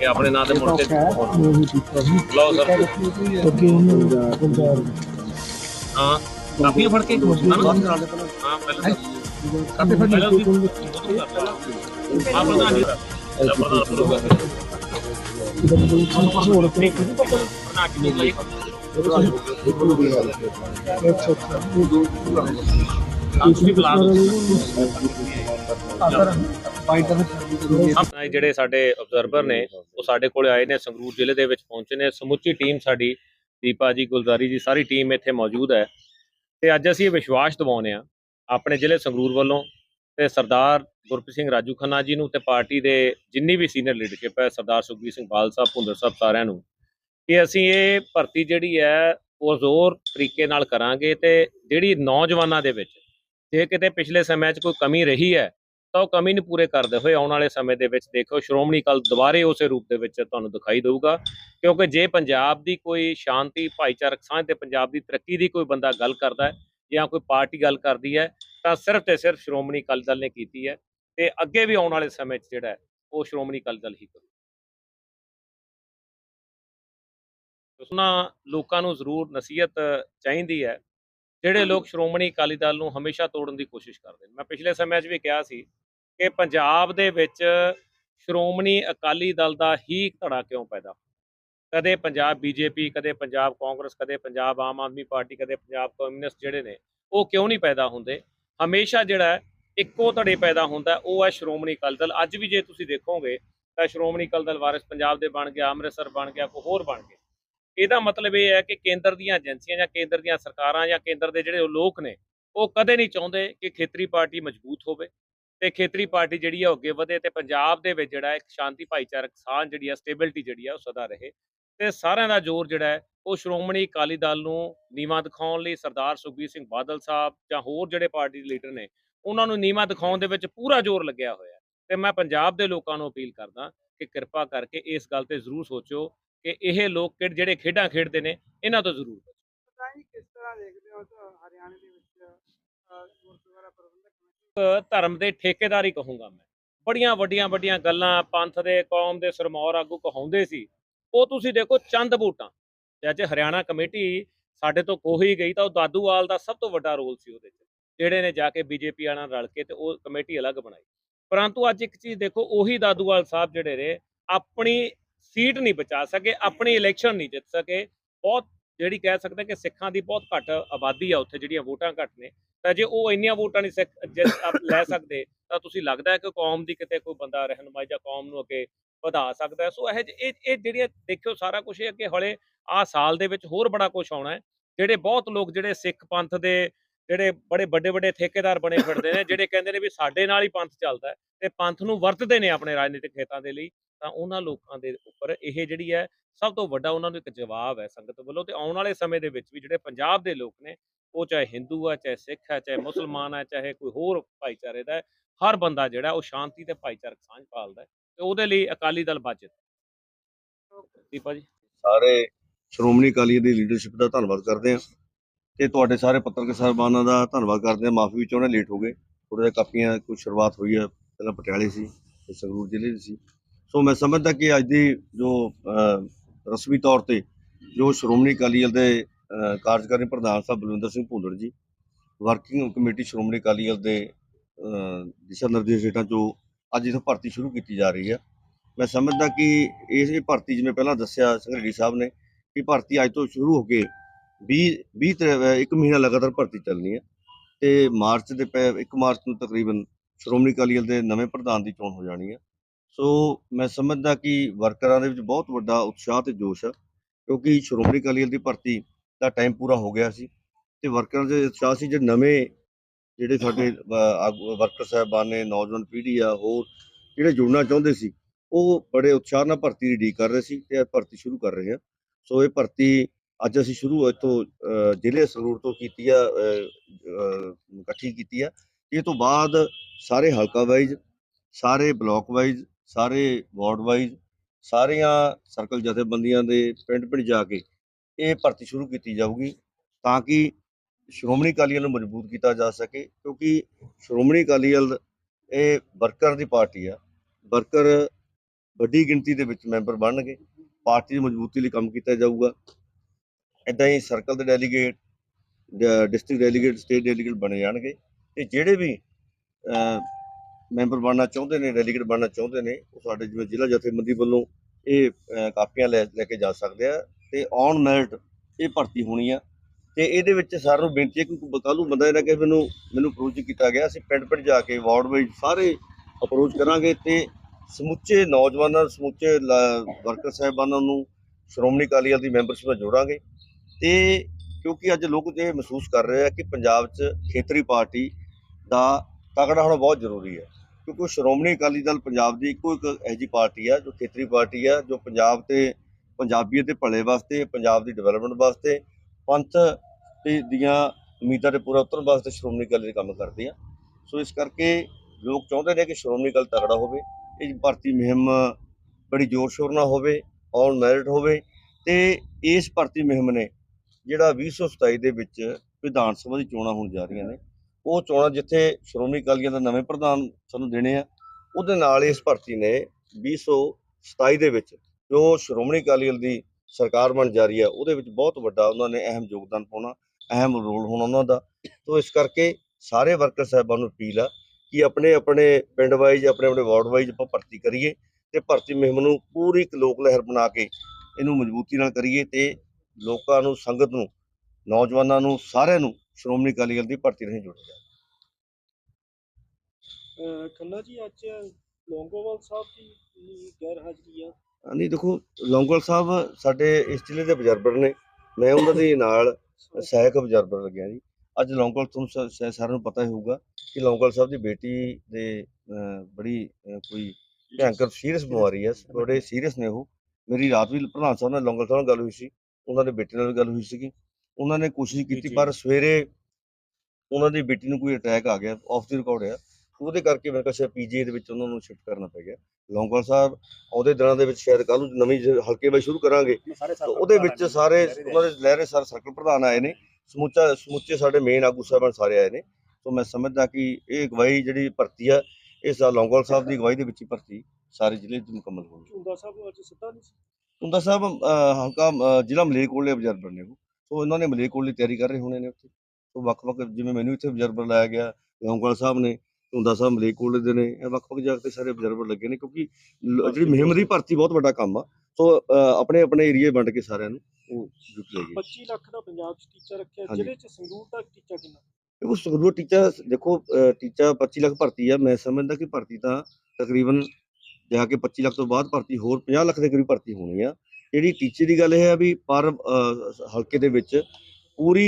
ਇਹ ਆਪਣੇ ਨਾਂ ਤੇ ਮੁੜ ਕੇ ਲਓ ਸਰ। ਹਾਂ ਕਾਪੀਆਂ ਫੜ ਕੇ ਨਾ ਨਾ ਹਾਂ ਪਹਿਲਾਂ ਕਾਪੀ ਫੜ ਤੁਸੀਂ ਹਾਂ। ਪ੍ਰਧਾਨ ਜੀ ਪਹਿਲਾਂ ਪ੍ਰਧਾਨ ਬੋਲੂਗਾ ਪ੍ਰਧਾਨ ਜੀ ਬੋਲੂਗਾ ਤੁਸੀਂ ਬੁਲਾ ਦਿਓ ਜਿਹੜੇ ਸਾਡੇ ਅਬਜ਼ਰਵਰ ਨੇ, ਉਹ ਸਾਡੇ ਕੋਲ ਆਏ ਨੇ, ਸੰਗਰੂਰ ਜ਼ਿਲ੍ਹੇ ਦੇ ਵਿੱਚ ਪਹੁੰਚੇ ਨੇ। ਸਮੁੱਚੀ ਟੀਮ ਸਾਡੀ, ਦੀਪਾ ਜੀ, ਗੁਲਜ਼ਾਰੀ ਜੀ, ਸਾਰੀ ਟੀਮ ਇੱਥੇ ਮੌਜੂਦ ਹੈ। ਤੇ ਅੱਜ ਅਸੀਂ ਇਹ ਵਿਸ਼ਵਾਸ ਦਿਵਾਉਂਦੇ ਆ ਆਪਣੇ ਜ਼ਿਲ੍ਹੇ ਸੰਗਰੂਰ ਵੱਲੋਂ ਤੇ ਸਰਦਾਰ ਗੁਰਪ੍ਰੀਤ ਸਿੰਘ ਰਾਜੂ ਖੰਨਾ ਜੀ ਨੂੰ ਤੇ ਪਾਰਟੀ ਦੇ ਜਿੰਨੀ ਵੀ ਸੀਨੀਅਰ ਲੀਡਰਸ਼ਿਪ ਹੈ, ਸਰਦਾਰ ਸੁਖਬੀਰ ਸਿੰਘ ਬਾਲ ਸਾਹਿਬ, ਭੁੰਦਰ ਸਾਹਿਬ ਸਾਰਿਆਂ ਨੂੰ ਕਿ ਅਸੀਂ ਇਹ ਭਰਤੀ ਜਿਹੜੀ ਹੈ, ਉਹ ਜ਼ੋਰ ਤਰੀਕੇ ਨਾਲ ਕਰਾਂਗੇ ਤੇ ਜਿਹੜੀ ਨੌਜਵਾਨਾਂ ਦੇ ਵਿੱਚ, ਜੇ ਕਿਤੇ ਪਿਛਲੇ ਸਮੇਂ 'ਚ ਕੋਈ ਕਮੀ ਰਹੀ ਹੈ ਤਾਂ ਉਹ ਕਮੀ ਨੂੰ ਪੂਰੇ ਕਰਦੇ ਹੋਏ ਆਉਣ ਵਾਲੇ ਸਮੇਂ ਦੇ ਵਿੱਚ ਦੇਖੋ ਸ਼੍ਰੋਮਣੀ ਅਕਾਲੀ ਦੁਬਾਰੇ ਉਸੇ ਰੂਪ ਦੇ ਵਿੱਚ ਤੁਹਾਨੂੰ ਦਿਖਾਈ ਦੇਊਗਾ। ਕਿਉਂਕਿ ਜੇ ਪੰਜਾਬ ਦੀ ਕੋਈ ਸ਼ਾਂਤੀ, ਭਾਈਚਾਰਕ ਸਾਂਝ ਤੇ ਪੰਜਾਬ ਦੀ ਤਰੱਕੀ ਦੀ ਕੋਈ ਬੰਦਾ ਗੱਲ ਕਰਦਾ ਹੈ ਜਾਂ ਕੋਈ ਪਾਰਟੀ ਗੱਲ ਕਰਦੀ ਹੈ, ਤਾਂ ਸਿਰਫ ਤੇ ਸਿਰਫ ਸ਼੍ਰੋਮਣੀ ਅਕਾਲੀ ਦਲ ਨੇ ਕੀਤੀ ਹੈ ਤੇ ਅੱਗੇ ਵੀ ਆਉਣ ਵਾਲੇ ਸਮੇਂ 'ਚ ਜਿਹੜਾ ਉਹ ਸ਼੍ਰੋਮਣੀ ਅਕਾਲੀ ਦਲ ਹੀ ਕਰੂ ਉਹਨਾਂ ਲੋਕਾਂ ਨੂੰ ਜ਼ਰੂਰ ਨਸੀਹਤ ਚਾਹੀਦੀ ਹੈ ਜਿਹੜੇ ਲੋਕ ਸ਼੍ਰੋਮਣੀ ਅਕਾਲੀ ਦਲ ਨੂੰ ਹਮੇਸ਼ਾ ਤੋੜਨ ਦੀ ਕੋਸ਼ਿਸ਼ ਕਰਦੇ ਨੇ। ਮੈਂ ਪਿਛਲੇ ਸਮੇਂ 'ਚ ਵੀ ਕਿਹਾ ਸੀ ਕਿ ਪੰਜਾਬ ਦੇ ਵਿੱਚ ਸ਼੍ਰੋਮਣੀ ਅਕਾਲੀ ਦਲ ਦਾ ਹੀ ਧੜਾ ਕਿਉਂ ਪੈਦਾ ਕਦੇ ਪੰਜਾਬ ਬੀਜੇਪੀ ਕਦੇ ਪੰਜਾਬ ਕਾਂਗਰਸ ਕਦੇ ਪੰਜਾਬ ਆਮ ਆਦਮੀ ਪਾਰਟੀ ਕਦੇ ਪੰਜਾਬ ਕਮਿਊਨਿਸਟ ਜਿਹੜੇ ਨੇ ਉਹ ਕਿਉਂ ਨਹੀਂ ਪੈਦਾ ਹੁੰਦੇ? ਹਮੇਸ਼ਾ ਜਿਹੜਾ ਇੱਕੋ ਧੜੇ ਪੈਦਾ ਹੁੰਦਾ ਉਹ ਹੈ ਸ਼੍ਰੋਮਣੀ ਅਕਾਲੀ ਦਲ। ਅੱਜ ਵੀ ਜੇ ਤੁਸੀਂ ਦੇਖੋਗੇ ਤਾਂ ਸ਼੍ਰੋਮਣੀ ਅਕਾਲੀ ਦਲ ਵਾਰਿਸ ਪੰਜਾਬ ਦੇ ਬਣ ਗਿਆ ਅੰਮ੍ਰਿਤਸਰ ਬਣ ਗਿਆ ਕੋਈ ਹੋਰ ਬਣ ਗਿਆ। ਇਹਦਾ ਮਤਲਬ ਇਹ ਹੈ ਕਿ ਕੇਂਦਰ ਦੀਆਂ ਏਜੰਸੀਆਂ ਜਾਂ ਕੇਂਦਰ ਦੀਆਂ ਸਰਕਾਰਾਂ ਜਾਂ ਕੇਂਦਰ ਦੇ ਜਿਹੜੇ ਉਹ ਲੋਕ ਨੇ, ਉਹ ਕਦੇ ਨਹੀਂ ਚਾਹੁੰਦੇ ਕਿ ਖੇਤਰੀ ਪਾਰਟੀ ਮਜ਼ਬੂਤ ਹੋਵੇ ਤੇ ਖੇਤਰੀ ਪਾਰਟੀ ਜਿਹੜੀ ਆ ਉਹ ਅੱਗੇ ਵਧੇ ਤੇ ਪੰਜਾਬ ਦੇ ਵਿੱਚ ਜਿਹੜਾ ਇੱਕ ਸ਼ਾਂਤੀ ਭਾਈਚਾਰਕ ਸਾਂਝ ਜਿਹੜੀ ਆ, ਸਟੇਬਿਲਿਟੀ ਜਿਹੜੀ ਆ ਉਹ ਸਦਾ ਰਹੇ ਤੇ ਸਾਰਿਆਂ ਦਾ ਜ਼ੋਰ ਜਿਹੜਾ ਹੈ ਉਹ ਸ਼੍ਰੋਮਣੀ ਅਕਾਲੀ ਦਲ ਨੂੰ ਨੀਵਾਂ ਦਿਖਾਉਣ ਲਈ ਸਰਦਾਰ ਸੁਖਬੀਰ ਸਿੰਘ ਬਾਦਲ ਸਾਹਿਬ ਜਾਂ ਹੋਰ ਜਿਹੜੇ ਪਾਰਟੀ ਦੇ ਲੀਡਰ ਨੇ, ਉਹਨਾਂ ਨੂੰ ਨੀਵਾਂ ਦਿਖਾਉਣ ਦੇ ਵਿੱਚ ਪੂਰਾ ਜ਼ੋਰ ਲੱਗਿਆ ਹੋਇਆ ਹੈ ਤੇ ਮੈਂ ਪੰਜਾਬ ਦੇ ਲੋਕਾਂ ਨੂੰ ਅਪੀਲ ਕਰਦਾ ਕਿ ਕਿਰਪਾ ਕਰਕੇ ਇਸ ਗੱਲ ਤੇ ਜ਼ਰੂਰ ਸੋਚੋ ਕਿ ਇਹ ਲੋਕ ਜਿਹੜੇ ਖੇਡਾਂ ਖੇਡਦੇ ਨੇ ਇਹਨਾਂ ਤੋਂ ਜ਼ਰੂਰ ਬਚੋ। ਕਿਸ ਤਰ੍ਹਾਂ ਦੇਖਦੇ ਹੋ ਹਰਿਆਣੇ ਦੇ ਵਿੱਚ ਧਰਮ ਦੇ ਠੇਕੇਦਾਰ ਕਹੂੰਗਾ ਮੈਂ। ਬੜੀਆਂ ਵੱਡੀਆਂ ਵੱਡੀਆਂ ਗੱਲਾਂ ਪੰਥ ਦੇ ਕੌਮ ਦੇ ਸਰਮੌਰ ਆਗੂ ਕਹਾਉਂਦੇ ਸੀ। ਉਹ ਤੁਸੀਂ ਦੇਖੋ ਚੰਦ ਬੂਟਾਂ। ਤੇ ਅੱਜ ਹਰਿਆਣਾ ਕਮੇਟੀ ਸਾਡੇ ਤੋਂ ਕੋਹੀ ਗਈ ਤਾਂ ਉਹ ਦਾਦੂਵਾਲ ਦਾ ਸਭ ਤੋਂ ਵੱਡਾ ਰੋਲ ਸੀ ਉਹਦੇ 'ਚ। ਜਿਹੜੇ ਨੇ ਜਾ ਕੇ ਬੀਜੇਪੀ ਨਾਲ ਰਲ ਕੇ ਤੇ ਉਹ ਕਮੇਟੀ ਅਲੱਗ ਬਣਾਈ। ਪਰੰਤੂ ਅੱਜ ਇੱਕ ਚੀਜ਼ ਦੇਖੋ ਉਹੀ ਦਾਦੂਵਾਲ ਸਾਹਿਬ ਜਿਹੜੇ ਨੇ ਆਪਣੀ ਸੀਟ ਨਹੀਂ ਬਚਾ ਸਕੇ, ਆਪਣੀ ਇਲੈਕਸ਼ਨ ਨਹੀਂ ਜਿੱਤ ਸਕੇ। ਬਹੁਤ ਜਿਹੜੀ ਕਹਿ ਸਕਦੇ ਕਿ ਸਿੱਖਾਂ ਦੀ ਬਹੁਤ ਘੱਟ ਆਬਾਦੀ ਆ ਉੱਥੇ, ਜਿਹੜੀਆਂ ਵੋਟਾਂ ਘੱਟ ਨੇ। ਤਾਂ ਜੇ ਉਹ ਇੰਨੀਆਂ ਵੋਟਾਂ ਨਹੀਂ ਸਿੱਖ ਜਿੱਤ ਆਪ ਲੈ ਸਕਦੇ, ਤਾਂ ਤੁਸੀਂ ਲੱਗਦਾ ਹੈ ਕਿ ਕੌਮ ਦੀ ਕਿਤੇ ਕੋਈ ਬੰਦਾ ਰਹਿਨਮਾਈ ਜਾਂ ਕੌਮ ਨੂੰ ਅੱਗੇ ਵਧਾ ਸਕਦਾ ਸੋ ਇਹ ਜਿਹੇ- ਇਹ ਇਹ ਜਿਹੜੀਆਂ ਦੇਖਿਓ ਸਾਰਾ ਕੁਝ ਇਹ ਅੱਗੇ ਹੌਲੇ ਆ ਸਾਲ ਦੇ ਵਿੱਚ ਹੋਰ ਬੜਾ ਕੁਝ ਆਉਣਾ ਹੈ, ਜਿਹੜੇ ਬਹੁਤ ਲੋਕ, ਜਿਹੜੇ ਸਿੱਖ ਪੰਥ ਦੇ ਜਿਹੜੇ ਬੜੇ ਵੱਡੇ ਵੱਡੇ ਠੇਕੇਦਾਰ ਬਣੇ ਫਿਰਦੇ ਨੇ, ਜਿਹੜੇ ਕਹਿੰਦੇ ਨੇ ਵੀ ਸਾਡੇ ਨਾਲ ਹੀ ਪੰਥ ਚੱਲਦਾ ਤੇ ਪੰਥ ਨੂੰ ਵਰਤਦੇ ਨੇ ਆਪਣੇ ਰਾਜਨੀਤਿਕ ਖੇਤਾਂ ਦੇ ਲਈ। ਤਾਂ ਉਹਨਾਂ ਲੋਕਾਂ ਦੇ ਉੱਪਰ ਇਹ ਜਿਹੜੀ ਹੈ ਸਭ ਤੋਂ ਵੱਡਾ ਉਹਨਾਂ ਨੂੰ ਇੱਕ ਜਵਾਬ ਹੈ ਸੰਗਤ ਵੱਲੋਂ ਤੇ ਆਉਣ ਵਾਲੇ ਸਮੇਂ ਦੇ ਵਿੱਚ ਵੀ ਜਿਹੜੇ ਪੰਜਾਬ ਦੇ ਲੋਕ ਨੇ, ਉਹ ਚਾਹੇ ਹਿੰਦੂ ਹੈ, ਚਾਹੇ ਸਿੱਖ ਹੈ, ਚਾਹੇ ਮੁਸਲਮਾਨ ਹੈ, ਚਾਹੇ ਕੋਈ ਹੋਰ ਭਾਈਚਾਰੇ ਦਾ ਹਰ ਬੰਦਾ ਜਿਹੜਾ ਉਹ ਸ਼ਾਂਤੀ ਤੇ ਭਾਈਚਾਰਕ ਸਾਂਝ ਪਾਲਦਾ ਤੇ ਉਹਦੇ ਲਈ ਅਕਾਲੀ ਦਲ ਬਾਜਤ ਦੀਪਾ ਜੀ। ਸਾਰੇ ਸ਼੍ਰੋਮਣੀ ਅਕਾਲੀ ਦੀ ਲੀਡਰਸ਼ਿਪ ਦਾ ਧੰਨਵਾਦ ਕਰਦੇ ਹਾਂ ਤੇ ਤੁਹਾਡੇ ਸਾਰੇ ਪੱਤਰਕਾਰ ਸਾਹਿਬਾਨਾਂ ਦਾ ਧੰਨਵਾਦ ਕਰਦੇ ਹਾਂ। ਮਾਫੀ ਚਾਹੁੰਦੇ ਲੇਟ ਹੋ ਗਏ। ਥੋੜਾ ਜਿਹਾ ਕਾਪੀਆਂ ਕੁਝ ਸ਼ੁਰੂਆਤ ਹੋਈ ਹੈ, ਪਹਿਲਾਂ ਪਟਿਆਲੇ ਸੀ ਤੇ ਸੰਗਰੂਰ ਜ਼ਿਲ੍ਹੇ ਦੀ ਸੀ। ਸੋ ਮੈਂ ਸਮਝਦਾ ਕਿ ਅੱਜ ਦੀ ਜੋ ਰਸਮੀ ਤੌਰ ਤੇ ਜੋ ਸ਼੍ਰੋਮਣੀ ਅਕਾਲੀ ਦਲ ਦੇ ਕਾਰਜਕਾਰੀ ਪ੍ਰਧਾਨ ਸਾਹਿਬ ਬਲਵਿੰਦਰ ਸਿੰਘ ਭੁੰਦੜ ਜੀ, ਵਰਕਿੰਗ ਕਮੇਟੀ ਸ਼੍ਰੋਮਣੀ ਅਕਾਲੀ ਦਲ ਦੇ ਦਿਸ਼ਾ ਨਿਰਦੇਸ਼ ਹੇਠਾਂ ਜੋ ਅੱਜ ਇਸ ਭਰਤੀ ਸ਼ੁਰੂ ਕੀਤੀ ਜਾ ਰਹੀ ਹੈ, ਮੈਂ ਸਮਝਦਾ ਕਿ ਇਸ ਇਹ ਭਰਤੀ ਜਿਵੇਂ ਪਹਿਲਾਂ ਦੱਸਿਆ ਸੰਘਰੇੜੀ ਸਾਹਿਬ ਨੇ ਕਿ ਭਰਤੀ ਅੱਜ ਤੋਂ ਸ਼ੁਰੂ ਹੋ ਕੇ 20 20 ਤੇ ਇੱਕ ਮਹੀਨਾ ਲਗਾਤਾਰ ਭਰਤੀ ਚੱਲਣੀ ਹੈ ਤੇ ਮਾਰਚ ਦੇ 1 ਮਾਰਚ ਨੂੰ ਤਕਰੀਬਨ ਸ਼੍ਰੋਮਣੀ ਅਕਾਲੀ ਦਲ ਦੇ ਨਵੇਂ ਪ੍ਰਧਾਨ ਦੀ ਚੋਣ ਹੋ ਜਾਣੀ ਹੈ। ਸੋ ਮੈਂ ਸਮਝਦਾ ਕਿ ਵਰਕਰਾਂ ਦੇ ਵਿੱਚ ਬਹੁਤ ਵੱਡਾ ਉਤਸ਼ਾਹ ਤੇ ਜੋਸ਼ ਆ, ਕਿਉਂਕਿ ਸ਼੍ਰੋਮਣੀ ਅਕਾਲੀ ਦਲ ਦੀ ਭਰਤੀ ਦਾ ਟਾਈਮ ਪੂਰਾ ਹੋ ਗਿਆ ਸੀ ਤੇ ਵਰਕਰਾਂ ਦੇ ਉਤਸ਼ਾਹ ਸੀ ਜਿਹੜੇ ਨਵੇਂ ਜਿਹੜੇ ਸਾਡੇ ਵਰਕਰ ਸਾਹਿਬਾਨ ਨੇ, ਨੌਜਵਾਨ ਪੀੜ੍ਹੀ ਆ, ਹੋਰ ਜਿਹੜੇ ਜੁੜਨਾ ਚਾਹੁੰਦੇ ਸੀ, ਉਹ ਬੜੇ ਉਤਸ਼ਾਹ ਨਾਲ ਭਰਤੀ ਦੀ ਡੀ ਕਰ ਰਹੇ ਸੀ ਤੇ ਭਰਤੀ ਸ਼ੁਰੂ ਕਰ ਰਹੇ ਹਾਂ ਸੋ ਇਹ ਭਰਤੀ ਅੱਜ ਅਸੀਂ ਸ਼ੁਰੂ ਇੱਥੋਂ ਜ਼ਿਲ੍ਹੇ ਸੰਗਰੂਰ ਤੋਂ ਕੀਤੀ ਆ ਇਕੱਠੀ ਕੀਤੀ ਆ। ਇਹ ਤੋਂ ਬਾਅਦ ਸਾਰੇ ਹਲਕਾ ਵਾਈਜ਼ ਸਾਰੇ ਬਲਾਕ ਵਾਈਜ਼ ਸਾਰੇ ਵਾਰਡ ਵਾਈਜ਼ ਸਾਰੀਆਂ ਸਰਕਲ ਜਥੇਬੰਦੀਆਂ ਦੇ ਪਿੰਡ ਪਿੰਡ ਜਾ ਕੇ ਇਹ ਭਰਤੀ ਸ਼ੁਰੂ ਕੀਤੀ ਜਾਊਗੀ ਤਾਂ ਕਿ ਸ਼੍ਰੋਮਣੀ ਅਕਾਲੀ ਦਲ ਨੂੰ ਮਜ਼ਬੂਤ ਕੀਤਾ ਜਾ ਸਕੇ, ਕਿਉਂਕਿ ਸ਼੍ਰੋਮਣੀ ਅਕਾਲੀ ਦਲ ਇਹ ਵਰਕਰ ਦੀ ਪਾਰਟੀ ਆ। ਵਰਕਰ ਵੱਡੀ ਗਿਣਤੀ ਦੇ ਵਿੱਚ ਮੈਂਬਰ ਬਣਨਗੇ, ਪਾਰਟੀ ਦੀ ਮਜ਼ਬੂਤੀ ਲਈ ਕੰਮ ਕੀਤਾ ਜਾਊਗਾ। ਇਦਾਂ ਹੀ ਸਰਕਲ ਦੇ delegate district delegate, state delegate ਬਣੇ ਜਾਣਗੇ ਤੇ ਜਿਹੜੇ ਵੀ ਮੈਂਬਰ ਬਣਨਾ ਚਾਹੁੰਦੇ ਨੇ ਡੈਲੀਗੇਟ ਬਣਨਾ ਚਾਹੁੰਦੇ ਨੇ, ਉਹ ਸਾਡੇ ਜਿਵੇਂ ਜ਼ਿਲ੍ਹਾ ਜਥੇਬੰਦੀ ਵੱਲੋਂ ਇਹ ਕਾਪੀਆਂ ਲੈ ਲੈ ਕੇ ਜਾ ਸਕਦੇ ਆ ਤੇ ਔਨ ਮੈਰਿਟ ਇਹ ਭਰਤੀ ਹੋਣੀ ਆ ਤੇ ਇਹਦੇ ਵਿੱਚ ਸਾਰਿਆਂ ਨੂੰ ਬੇਨਤੀ ਹੈ ਕਿ ਬਕਾਲੂ ਬੰਦਾ ਇਹਨਾਂ ਕਿ ਮੈਨੂੰ ਮੈਨੂੰ ਅਪਰੋਚ ਕੀਤਾ ਗਿਆ, ਅਸੀਂ ਪਿੰਡ ਪਿੰਡ ਜਾ ਕੇ ਵਾਰਡ ਵਾਈਜ਼ ਸਾਰੇ ਅਪਰੋਚ ਕਰਾਂਗੇ ਤੇ ਸਮੁੱਚੇ ਨੌਜਵਾਨਾਂ, ਸਮੁੱਚੇ ਵਰਕਰ ਸਾਹਿਬਾਨਾਂ ਨੂੰ ਸ਼੍ਰੋਮਣੀ ਅਕਾਲੀ ਦਲ ਦੀ ਮੈਂਬਰਸ਼ਿਪ ਨਾਲ ਜੋੜਾਂਗੇ ਤੇ ਕਿਉਂਕਿ ਅੱਜ ਲੋਕ ਇਹ ਮਹਿਸੂਸ ਕਰ ਰਹੇ ਆ ਕਿ ਪੰਜਾਬ 'ਚ ਖੇਤਰੀ ਪਾਰਟੀ ਦਾ ਤਕੜਾ ਹੋਣਾ ਬਹੁਤ ਜ਼ਰੂਰੀ ਹੈ। ਕਿਉਂਕਿ ਸ਼੍ਰੋਮਣੀ ਅਕਾਲੀ ਦਲ ਪੰਜਾਬ ਦੀ ਇੱਕੋ ਇੱਕ ਇਹੋ ਜਿਹੀ ਪਾਰਟੀ ਆ, ਜੋ ਖੇਤਰੀ ਪਾਰਟੀ ਆ, ਜੋ ਪੰਜਾਬ ਤੇ ਪੰਜਾਬੀਅਤ ਦੇ ਭਲੇ ਵਾਸਤੇ, ਪੰਜਾਬ ਦੀ ਡਿਵੈਲਪਮੈਂਟ ਵਾਸਤੇ ਪੰਥ ਤੇ ਦੀਆਂ ਉਮੀਦਾਂ 'ਤੇ ਪੂਰਾ ਉਤਰਨ ਵਾਸਤੇ ਸ਼੍ਰੋਮਣੀ ਅਕਾਲੀ ਦਲ ਕੰਮ ਕਰਦੇ ਆ। ਸੋ ਇਸ ਕਰਕੇ ਲੋਕ ਚਾਹੁੰਦੇ ਨੇ ਕਿ ਸ਼੍ਰੋਮਣੀ ਅਕਾਲੀ ਤਗੜਾ ਹੋਵੇ, ਇਹ ਭਰਤੀ ਮੁਹਿੰਮ ਬੜੀ ਜ਼ੋਰ ਸ਼ੋਰ ਨਾਲ ਹੋਵੇ ਔਨ ਮੈਰਿਟ ਹੋਵੇ ਤੇ ਇਸ ਭਰਤੀ ਮੁਹਿੰਮ ਨੇ ਜਿਹੜਾ 2027 ਦੇ ਵਿੱਚ ਵਿਧਾਨ ਸਭਾ ਦੀ ਚੋਣਾਂ ਹੋਣ ਜਾ ਰਹੀਆਂ ਨੇ ਉਹ ਚੋਣਾਂ ਜਿੱਥੇ ਸ਼੍ਰੋਮਣੀ ਅਕਾਲੀਆਂ ਦਾ ਨਵੇਂ ਪ੍ਰਧਾਨ ਸਾਨੂੰ ਦੇਣੇ ਆ, ਉਹਦੇ ਨਾਲ ਇਸ ਭਰਤੀ ਨੇ 2027 ਦੇ ਵਿੱਚ ਜੋ ਸ਼੍ਰੋਮਣੀ ਅਕਾਲੀ ਦਲ ਦੀ ਸਰਕਾਰ ਬਣ ਜਾ ਰਹੀ ਹੈ ਉਹਦੇ ਵਿੱਚ ਬਹੁਤ ਵੱਡਾ ਉਹਨਾਂ ਨੇ ਅਹਿਮ ਯੋਗਦਾਨ ਪਾਉਣਾ, ਅਹਿਮ ਰੋਲ ਹੋਣਾ ਉਹਨਾਂ ਦਾ। ਤੋਂ ਇਸ ਕਰਕੇ ਸਾਰੇ ਵਰਕਰ ਸਾਹਿਬਾਨ ਨੂੰ ਅਪੀਲ ਆ ਕਿ ਆਪਣੇ ਆਪਣੇ ਪਿੰਡ ਵਾਈਜ਼ ਆਪਣੇ ਆਪਣੇ ਵਾਰਡ ਵਾਈਜ਼ ਆਪਾਂ ਭਰਤੀ ਕਰੀਏ ਤੇ ਭਰਤੀ ਮੁਹਿੰਮ ਨੂੰ ਪੂਰੀ ਇੱਕ ਲੋਕ ਲਹਿਰ ਬਣਾ ਕੇ ਇਹਨੂੰ ਮਜ਼ਬੂਤੀ ਨਾਲ ਕਰੀਏ ਤੇ ਲੋਕਾਂ ਨੂੰ, ਸੰਗਤ ਨੂੰ, ਨੌਜਵਾਨਾਂ ਨੂੰ, ਸਾਰਿਆਂ ਨੂੰ ਸ਼੍ਰੋਮਣੀ ਅਕਾਲੀ ਦਲ ਦੀ ਭਰਤੀ ਜੋੜਿਆ ਜਾਵੇ ਅਹ ਖੰਨਾ ਜੀ ਅੱਜ ਲੌਂਗੋਵਾਲ ਸਾਹਿਬ ਦੀ ਗੈਰ ਹਾਜ਼ਰੀ ਆ। ਨਹੀਂ ਦੇਖੋ ਲੌਂਗੋਵਾਲ ਸਾਹਿਬ ਸਾਡੇ ਇਸ ਜ਼ਿਲ੍ਹੇ ਦੇ ਬਜ਼ੁਰਗਰ ਨੇ। ਮੈਂ ਉਹਨਾਂ ਦੇ ਨਾਲ ਸਹਾਇਕ ਅਬਜ਼ਰਵਰ ਲੱਗਿਆ ਜੀ। ਅੱਜ ਲੌਂਗੋਵਾਲ ਤੁਹਾਨੂੰ ਸ- ਸਾਰਿਆਂ ਨੂੰ ਪਤਾ ਹੀ ਹੋਊਗਾ ਕਿ ਲੌਂਗੋਵਾਲ ਸਾਹਿਬ ਦੀ ਬੇਟੀ ਦੇ ਅਹ, ਬੜੀ ਅਹ, ਕੋਈ ਭਿਆਨਕ ਸੀਰੀਅਸ ਬਿਮਾਰੀ ਹੈ ਬੜੇ ਸੀਰੀਅਸ ਨੇ ਉਹ। ਮੇਰੀ ਰਾਤ ਵੀ ਪ੍ਰਧਾਨ ਸਾਹਿਬ ਨਾਲ ਲੌਂਗੋਵਾਲ ਸਾਹਿਬ ਨਾਲ ਗੱਲ ਹੋਈ ਸੀ। ਉਹਨਾਂ ਦੇ ਬੇਟੇ ਨਾਲ ਵੀ ਗੱਲ ਹੋਈ ਸੀਗੀ। ਉਹਨਾਂ ਨੇ ਕੋਸ਼ਿਸ਼ ਕੀਤੀ। ਪਰ ਸਵੇਰੇ ਉਹਨਾਂ ਦੀ ਬੇਟੀ ਨੂੰ ਕੋਈ ਅਟੈਕ ਆ ਗਿਆ ਆਫ ਦੀ ਰਿਕਾਰਡ ਆ। ਉਹਦੇ ਕਰਕੇ ਮੇਰੇ ਕੋਲ ਪੀਜੀ ਦੇ ਵਿੱਚ ਉਹਨਾਂ ਨੂੰ ਸ਼ਿਫਟ ਕਰਨਾ ਪੈ ਗਿਆ। ਲੌਂਗੋਵਾਲ ਸਾਹਿਬ ਆਉਂਦੇ ਦਿਨਾਂ ਦੇ ਵਿੱਚ ਸ਼ਾਇਦ ਕੱਲ੍ਹ ਨੂੰ ਨਵੀਂ ਹਲਕੇ ਵਿੱਚ ਸ਼ੁਰੂ ਕਰਾਂਗੇ। ਤਾਂ ਉਹਦੇ ਵਿੱਚ ਸਾਰੇ ਉਹਨਾਂ ਦੇ ਲਹਿਰੇ ਸਰ ਸਰਕਲ ਪ੍ਰਧਾਨ ਆਏ ਨੇ। ਸਮੁੱਚਾ ਸਮੁੱਚੇ ਸਾਡੇ ਮੇਨ ਆਗੂ ਸਾਹਿਬਾਨ ਸਾਰੇ ਆਏ ਨੇ। ਸੋ ਮੈਂ ਸਮਝਦਾ ਕਿ ਇਹ ਅਗਵਾਈ ਜਿਹੜੀ ਭਰਤੀ ਆ ਇਹ ਸਾ ਲੌਂਗੋਵਾਲ ਸਾਹਿਬ ਦੀ ਅਗਵਾਈ ਦੇ ਵਿੱਚ ਹੀ ਭਰਤੀ ਸਾਰੇ ਜ਼ਿਲ੍ਹੇ 'ਚ ਮੁਕੰਮਲ ਹੋਣੀ। ਝੁੰਦਾ ਸਾਹਿਬ ਅੱਜ ਸਿੱਧਾ ਨਹੀਂ ਸੀ? ਹੁੰਦਾ ਸਾਹਿਬ ਹਲਕਾ ਜ਼ਿਲ੍ਹਾ ਮਲੇਰਕੋਟਲੇ ਅਬਜ਼ਰਵਰ ਨੇ ਉਹ ਸੋ ਇਹਨਾਂ ਨੇ ਮਲੇਰਕੋਟਲੇ ਦੀ ਤਿਆਰੀ ਕਰ ਰਹੇ ਹੋਣੇ ਨੇ ਉੱਥੇ। ਸੋ ਵੱਖ-ਵੱਖ ਜਿਵੇਂ ਮੈਨੂੰ ਇੱਥੇ ਅਬਜ਼ਰਵਰ ਲਾਇਆ ਗਿਆ ਲੌਂਗੋਵਾਲ ਸਾਹਿਬ ਨੇ ਹੁੰਦਾ ਸਾਹਿਬ ਮਲੇਰਕੋਟਲੇ ਦੇ ਨੇ ਇਹ ਵੱਖ-ਵੱਖ ਜਗ੍ਹਾ ਤੇ ਸਾਰੇ ਅਬਜ਼ਰਵਰ ਲੱਗੇ ਨੇ ਕਿਉਂਕਿ ਜਿਹੜੀ ਮੁਹਿੰਮ ਦੀ ਭਰਤੀ ਬਹੁਤ ਵੱਡਾ ਕੰਮ ਆ। ਸੋ ਆਪਣੇ ਆਪਣੇ ਏਰੀਏ ਵੰਡ ਕੇ ਸਾਰਿਆਂ ਨੂੰ ਉਹ ਜੁਟ ਲਈਏ 25 ਲੱਖ ਦਾ ਪੰਜਾਬ 'ਚ ਟੀਚਾ ਰੱਖਿਆ। ਜ਼ਿਲ੍ਹੇ 'ਚ ਸੰਗਰੂਰ ਦਾ ਟੀਚਾ ਕਿੰਨਾ? ਦੇਖੋ ਸੰਗਰੂਰ ਟੀਚਾ ਦੇਖੋ ਟੀਚਾ 25 ਲੱਖ ਭਰਤੀ ਆ। ਮੈਂ ਸਮਝਦਾ ਕਿ ਭਰਤੀ ਤਾਂ ਤਕਰੀਬਨ ਜਾ ਕੇ 25 ਲੱਖ ਤੋਂ ਬਾਅਦ ਭਰਤੀ ਹੋਰ 50 ਲੱਖ ਦੇ ਕਰੀਬ ਭਰਤੀ ਹੋਣੀ ਆ। ਜਿਹੜੀ ਟੀਚੇ ਦੀ ਗੱਲ ਇਹ ਹੈ ਵੀ ਪਰ ਹਲਕੇ ਦੇ ਵਿੱਚ ਪੂਰੀ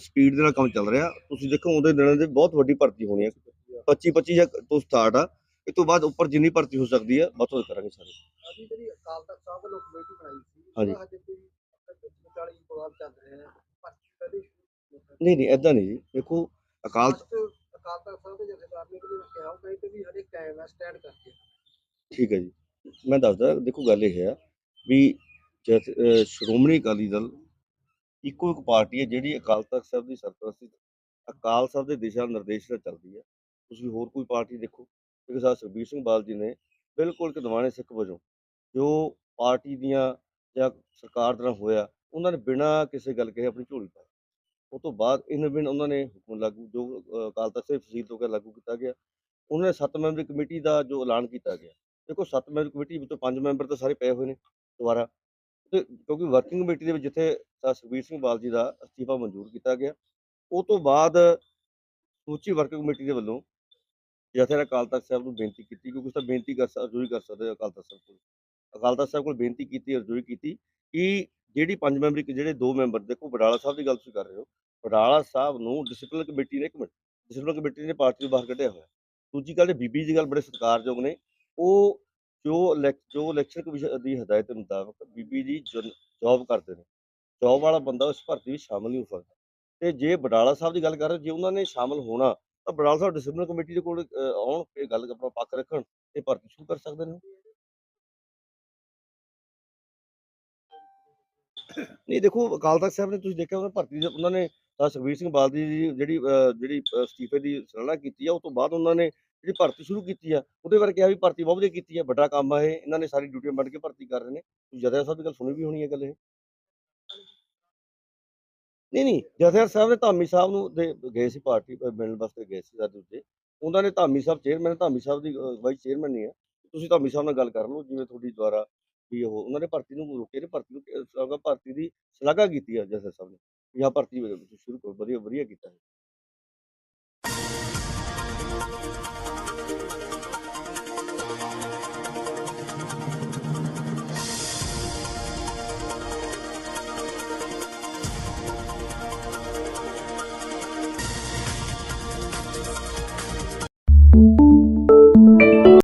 ਸਪੀਡ ਦੇ ਨਾਲ ਕੰਮ ਚੱਲ ਰਿਹਾ। ਤੁਸੀਂ ਦੇਖੋ ਉਹਦੇ ਦਿਨਾਂ ਦੇ ਬਹੁਤ ਵੱਡੀ ਭਰਤੀ ਹੋਣੀ ਆ 25 25 ਜਾਂ ਤੋਂ ਸਟਾਰਟ ਆ। ਇਸ ਤੋਂ ਬਾਅਦ ਉੱਪਰ ਜਿੰਨੀ ਭਰਤੀ ਹੋ ਸਕਦੀ ਬਹੁਤ ਵੱਧ ਕਰਾਂਗੇ ਸਾਰੇ। ਅਸੀਂ ਜਿਹੜੀ ਅਕਾਲ ਤਖਤ ਸਾਹਿਬ ਵੱਲੋਂ ਕਮੇਟੀ ਬਣਾਈ ਸੀ ਹਾਂਜੀ। ਉਹਦਾ ਹਜੇ ਕੋਈ ਵਿੱਚ ਵਿਚਾਲੇ ਪ੍ਰੋਗਰਾਮ ਚੱਲ ਰਹੇ ਆ ਭਰਤੀ ਪਹਿਲੇ ਸ਼ੁਰੂ ਨਹੀਂ ਨਹੀਂ ਐਦਾਂ ਨਹੀਂ ਜੀ। ਦੇਖੋ ਅਕਾਲ ਅਕਾਲ ਤਖਤ ਸਾਹਿਬ ਦੇ ਜਥੇਦਾਰ ਨੇ ਕਿ ਕਿਹਾ ਉਹ ਤੇ ਵੀ ਹਲੇ ਕਾਇਮ ਹੈ ਸਟੈਂਡ ਕਰਕੇ। ਠੀਕ ਹੈ ਜੀ। ਮੈਂ ਦੱਸਦਾ ਦੇਖੋ ਗੱਲ ਇਹ ਹੈ ਵੀ ਜਥ- ਸ਼੍ਰੋਮਣੀ ਅਕਾਲੀ ਦਲ ਇੱਕੋ ਇੱਕ ਪਾਰਟੀ ਹੈ ਜਿਹੜੀ ਅਕਾਲ ਤਖਤ ਸਾਹਿਬ ਦੀ ਸਰਪ੍ਰਸਤੀ ਅਕਾਲ ਸਾਹਿਬ ਦੇ ਦਿਸ਼ਾ ਨਿਰਦੇਸ਼ ਨਾਲ ਚੱਲਦੀ ਹੈ। ਤੁਸੀਂ ਹੋਰ ਕੋਈ ਪਾਰਟੀ ਦੇਖੋ? ਕਿਉਂਕਿ ਸਾਹਿਬ ਸੁਖਬੀਰ ਸਿੰਘ ਬਾਦਲ ਜੀ ਨੇ ਬਿਲਕੁਲ ਇੱਕ ਦਿਵਾਣੇ ਸਿੱਖ ਵਜੋਂ ਜੋ ਪਾਰਟੀ ਦੀਆਂ ਜਾਂ ਸਰਕਾਰ ਦੇ ਹੋਇਆ, ਉਹਨਾਂ ਨੇ ਬਿਨਾਂ ਕਿਸੇ ਗੱਲ ਕਹੇ ਆਪਣੀ ਝੋਲੀ ਪਾਈ। ਉਹ ਤੋਂ ਬਾਅਦ ਇਹਨਾਂ ਬਿਨ ਉਹਨਾਂ ਨੇ ਹੁਕਮ ਲਾਗੂ, ਜੋ ਅਕਾਲ ਤਖਤ ਸਾਹਿਬ ਫਸੀਲ ਤੋਂ ਕੇ ਲਾਗੂ ਕੀਤਾ ਗਿਆ, ਉਹਨਾਂ ਨੇ ਸੱਤ ਮੈਂਬਰੀ ਕਮੇਟੀ ਦਾ ਜੋ ਐਲਾਨ ਕੀਤਾ ਗਿਆ। ਦੇਖੋ ਸੱਤ ਮੈਂਬਰੀ ਕਮੇਟੀ ਵਿੱਚੋਂ ਪੰਜ ਮੈਂਬਰ ਤਾਂ ਸਾਰੇ ਪਏ ਹੋਏ ਨੇ। ਦੁਬਾਰਾ। ਤੇ ਕਿਉਂਕਿ ਵਰਕਿੰਗ ਕਮੇਟੀ ਦੇ ਵਿੱਚ ਜਿੱਥੇ ਸਰ ਸੁਖਬੀਰ ਸਿੰਘ ਬਾਲ ਜੀ ਦਾ ਅਸਤੀਫਾ ਮਨਜ਼ੂਰ ਕੀਤਾ ਗਿਆ, ਉਹ ਤੋਂ ਬਾਅਦ ਸੂਚੀ ਵਰਕਿੰਗ ਕਮੇਟੀ ਦੇ ਵੱਲੋਂ ਜਥੇਦਾਰ ਅਕਾਲ ਤਖਤ ਸਾਹਿਬ ਨੂੰ ਬੇਨਤੀ ਕੀਤੀ, ਕਿਉਂਕਿ ਉਸ ਤਾਂ ਬੇਨਤੀ ਕਰ ਸਕ- ਕਰ ਸਕਦੇ ਅਕਾਲ ਤਖਤ ਸਾਹਿਬ ਕੋਲ। ਅਕਾਲ ਤਖਤ ਸਾਹਿਬ ਕੋਲ ਬੇਨਤੀ ਕੀਤੀ ਅਰਜ਼ੋਈ ਕੀਤੀ ਕਿ ਜਿਹੜੀ ਪੰਜ ਮੈਂਬਰੀ ਜਿਹੜੇ ਦੋ ਮੈਂਬਰ, ਦੇਖੋ ਬਡਾਲਾ ਸਾਹਿਬ ਦੀ ਗੱਲ ਤੁਸੀਂ ਕਰ ਰਹੇ ਹੋ ਬਡਾਲਾ ਸਾਹਿਬ ਨੂੰ ਡਿਸਪਲਿਨ ਕਮੇਟੀ ਨੇ ਇੱਕ ਮਿੰਟ ਡਿਸਪਲਿਨ ਕਮੇਟੀ ਨੇ ਪਾਰਟੀ ਤੋਂ ਬਾਹਰ ਕੱਢਿਆ ਹੋਇਆ। ਦੂਜੀ ਗੱਲ ਬੀਬੀ ਦੀ ਗੱਲ ਬੜੇ ਸਤਿਕਾਰਯੋਗ ਨੇ, ਉਹ ਜੋ ਇਲੈਕ- ਜੋ ਇਲੈਕਸ਼ਨ ਕਮਿਸ਼ਨ ਦੀ ਹਦਾਇਤ ਦੇ ਮੁਤਾਬਕ ਬੀਬੀ ਜੀ ਜੌਬ ਕਰਦੇ ਨੇ। ਜੌਬ ਵਾਲਾ ਬੰਦਾ ਉਸ ਭਰਤੀ ਵਿੱਚ ਸ਼ਾਮਲ ਨਹੀਂ ਹੋ ਸਕਦਾ। ਤੇ ਜੇ ਬਡਾਲਾ ਸਾਹਿਬ ਦੀ ਗੱਲ ਕਰ ਰਹੇ ਜੇ ਉਹਨਾਂ ਨੇ ਸ਼ਾਮਲ ਹੋਣਾ ਤਾਂ ਬਡਾਲਾ ਸਾਹਿਬ ਡਿਸਪਲਿਨ ਕਮੇਟੀ ਦੇ ਕੋਲ ਅਹ, ਆਉਣ ਇਹ ਗੱਲ ਆਪਣਾ ਪੱਖ ਰੱਖਣ ਤੇ ਭਰਤੀ ਸ਼ੁਰੂ ਕਰ ਸਕਦੇ ਨੇ। ਨਹੀਂ ਦੇਖੋ ਅਕਾਲ ਤਖਤ ਸਾਹਿਬ ਨੇ ਤੁਸੀਂ ਦੇਖਿਆ ਉਹਨਾਂ ਭਰਤੀ ਦੇ- ਉਹਨਾਂ ਨੇ ਤਾਂ ਸੁਖਬੀਰ ਸਿੰਘ ਬਾਦਲ ਦੀ ਜਿਹੜੀ ਅਹ, ਜਿਹੜੀ ਅਹ, ਅਸਤੀਫੇ ਦੀ ਸਰਾਹਨਾ ਕੀਤੀ ਆ ਉਸ ਤੋਂ ਬਾਅਦ ਉਹਨਾਂ ਨੇ ਜਿਹੜੀ ਭਰਤੀ ਸ਼ੁਰੂ ਕੀਤੀ ਆ, ਉਹਦੇ ਬਾਰੇ ਕਿਹਾ ਵੀ ਭਰਤੀ ਬਹੁਤ ਵਧੀਆ ਕੀਤੀ ਆ, ਵੱਡਾ ਕੰਮ ਆ ਇਹ, ਇਹਨਾਂ ਨੇ ਸਾਰੀ ਡਿਊਟੀਆਂ ਵੰਡ ਕੇ ਭਰਤੀ ਕਰ ਰਹੇ ਨੇ। ਤੁਸੀਂ ਸਾਹਿਬ ਦੀ ਗੱਲ ਸੁਣੀ ਵੀ ਹੋਣੀ ਹੈ ਗੱਲ ਇਹ? ਨਹੀਂ ਨਹੀਂ, ਜਥੇਦਾਰ ਸਾਹਿਬ ਨੇ ਧਾਮੀ ਸਾਹਿਬ ਨੂੰ ਦੇ ਗਏ ਸੀ ਪਾਰਟੀ ਮਿਲਣ ਵਾਸਤੇ ਗਏ ਸੀ ਸਾਡੇ ਉੱਤੇ। ਉਹਨਾਂ ਨੇ ਧਾਮੀ ਸਾਹਿਬ ਚੇਅਰਮੈਨ ਧਾਮੀ ਸਾਹਿਬ ਦੀ ਵਾਈਸ ਚੇਅਰਮੈਨ ਨਹੀਂ ਹੈ ਤੁਸੀਂ ਧਾਮੀ ਸਾਹਿਬ ਨਾਲ ਗੱਲ ਕਰ ਲਓ, ਜਿਵੇਂ ਤੁਹਾਡੀ ਦੁਆਰਾ ਵੀ ਉਹ, ਉਹਨਾਂ ਨੇ ਭਰਤੀ ਨੂੰ ਰੋਕੇ ਨੇ ਭਰਤੀ ਨੂੰ ਭਰਤੀ ਦੀ ਸ਼ਲਾਘਾ ਕੀਤੀ ਆ ਜਥੇਦਾਰ ਸਾਹਿਬ ਨੇ, ਵੀ ਆਹ ਭਰਤੀ ਸ਼ੁਰੂ ਕਰੋ, ਵਧੀਆ ਵਧੀਆ ਕੀਤਾ ਹੈ